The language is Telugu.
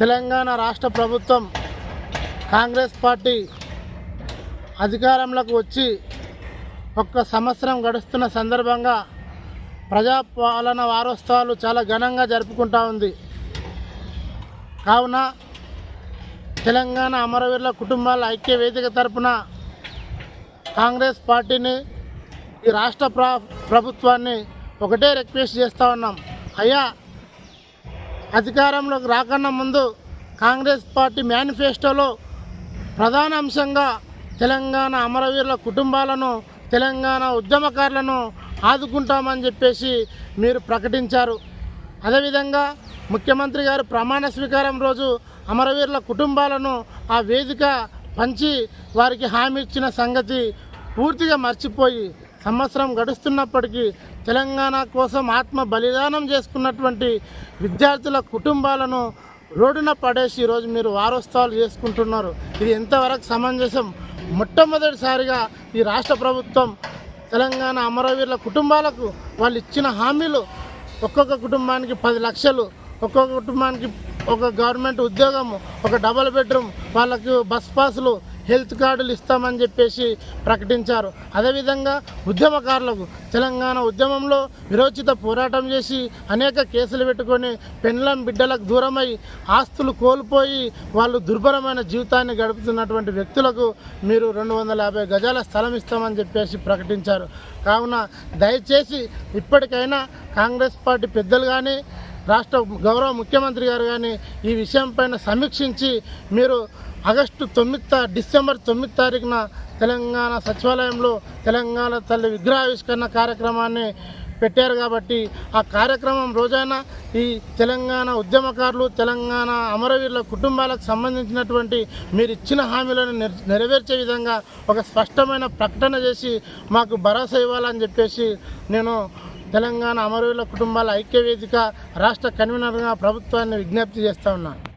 తెలంగాణ రాష్ట్ర ప్రభుత్వం కాంగ్రెస్ పార్టీ అధికారంలోకి వచ్చి ఒక్క సంవత్సరం గడుస్తున్న సందర్భంగా ప్రజాపాలన వారోత్సవాలు చాలా ఘనంగా జరుపుకుంటా ఉంది. కావున తెలంగాణ అమరవీరుల కుటుంబాల ఐక్య వేదిక తరపున కాంగ్రెస్ పార్టీని ఈ రాష్ట్ర ప్రభుత్వాన్ని ఒకటే రిక్వెస్ట్ చేస్తూ ఉన్నాం. అయ్యా అధికారంలోకి రాకన్నా ముందు కాంగ్రెస్ పార్టీ మేనిఫెస్టోలో ప్రధాన అంశంగా తెలంగాణ అమరవీరుల కుటుంబాలను తెలంగాణ ఉద్యమకారులను ఆదుకుంటామని చెప్పేసి మీరు ప్రకటించారు. అదేవిధంగా ముఖ్యమంత్రి గారు ప్రమాణ స్వీకారం రోజు అమరవీరుల కుటుంబాలను ఆ వేదిక పంచి వారికి హామీ ఇచ్చిన సంగతి పూర్తిగా మర్చిపోయి సంవత్సరం గడుస్తున్నప్పటికీ తెలంగాణ కోసం ఆత్మ బలిదానం చేసుకున్నటువంటి విద్యార్థుల కుటుంబాలను రోడ్డున పడేసి ఈరోజు మీరు వారోత్సవాలు చేసుకుంటున్నారు. ఇది ఎంతవరకు సమంజసం? మొట్టమొదటిసారిగా ఈ రాష్ట్ర ప్రభుత్వం తెలంగాణ అమరవీరుల కుటుంబాలకు వాళ్ళు ఇచ్చిన హామీలు ఒక్కొక్క కుటుంబానికి పది లక్షలు ఒక్కొక్క కుటుంబానికి ఒక గవర్నమెంట్ ఉద్యోగము ఒక డబల్ బెడ్రూమ్ వాళ్ళకు బస్ పాసులు హెల్త్ కార్డులు ఇస్తామని చెప్పేసి ప్రకటించారు. అదేవిధంగా ఉద్యమకారులకు తెలంగాణ ఉద్యమంలో విరోచిత పోరాటం చేసి అనేక కేసులు పెట్టుకొని పెండ్లం బిడ్డలకు దూరమై ఆస్తులు కోల్పోయి వాళ్ళు దుర్భరమైన జీవితాన్ని గడుపుతున్నటువంటి వ్యక్తులకు మీరు రెండు వందల యాభై గజాల స్థలం ఇస్తామని చెప్పేసి ప్రకటించారు. కావున దయచేసి ఇప్పటికైనా కాంగ్రెస్ పార్టీ పెద్దలు కానీ రాష్ట్ర గౌరవ ముఖ్యమంత్రి గారు కానీ ఈ విషయం పైన సమీక్షించి మీరు ఆగస్టు తొమ్మిది డిసెంబర్ తొమ్మిది తారీఖున తెలంగాణ సచివాలయంలో తెలంగాణ తల్లి విగ్రహావిష్కరణ కార్యక్రమాన్ని పెట్టారు కాబట్టి ఆ కార్యక్రమం రోజైనా ఈ తెలంగాణ ఉద్యమకారులు తెలంగాణ అమరవీరుల కుటుంబాలకు సంబంధించినటువంటి మీరు ఇచ్చిన హామీలను నెరవేర్చే విధంగా ఒక స్పష్టమైన ప్రకటన చేసి మాకు భరోసా ఇవ్వాలని చెప్పేసి నేను తెలంగాణ అమరవీరుల కుటుంబాల ఐక్య వేదిక రాష్ట్ర కన్వీనర్గా ప్రభుత్వాన్ని విజ్ఞప్తి చేస్తా ఉన్నాను